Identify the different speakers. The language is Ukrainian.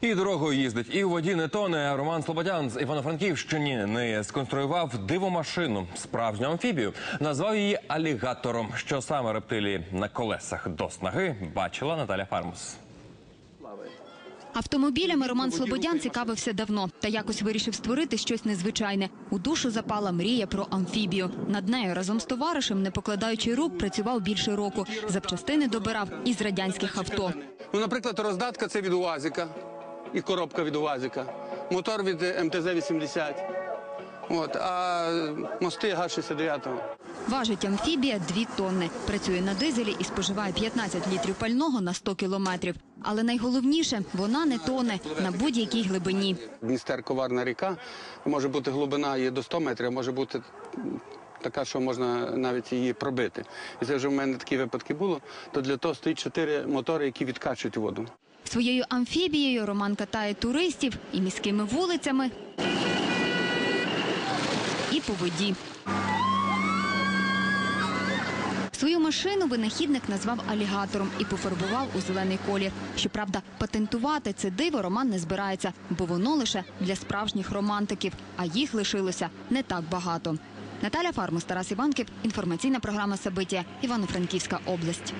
Speaker 1: І дорогою їздить, і у воді не тоне. Роман Слободян з Івано-Франківщини не сконструював дивомашину, справжню амфібію. Назвав її алігатором. Що саме рептилії на колесах до снаги бачила Наталя Фармус.
Speaker 2: Автомобілями Роман Слободян цікавився давно та якось вирішив створити щось незвичайне. У душу запала мрія про амфібію. Над нею разом з товаришем, не покладаючи рук, працював більше року. Запчастини добирав із радянських авто.
Speaker 3: Ну, наприклад, роздатка це від УАЗика і коробка від УАЗика, мотор від е, МТЗ-80, От, а мости Га-69.
Speaker 2: Важить амфібія 2 тонни. Працює на дизелі і споживає 15 літрів пального на 100 кілометрів. Але найголовніше, вона не тоне на будь-якій глибині.
Speaker 3: Дністер коварна ріка, може бути глибина є до 100 метрів, може бути така, що можна навіть її пробити. І це вже в мене такі випадки було. То для того стоїть чотири мотори, які відкачують воду.
Speaker 2: Своєю амфібією Роман катає туристів і міськими вулицями, і по воді. Свою машину винахідник назвав алігатором і пофарбував у зелений колір. Щоправда, патентувати це диво Роман не збирається, бо воно лише для справжніх романтиків, а їх лишилося не так багато. Наталя Фармус, Тарас Іванків, інформаційна програма Сабиття, Івано-Франківська область.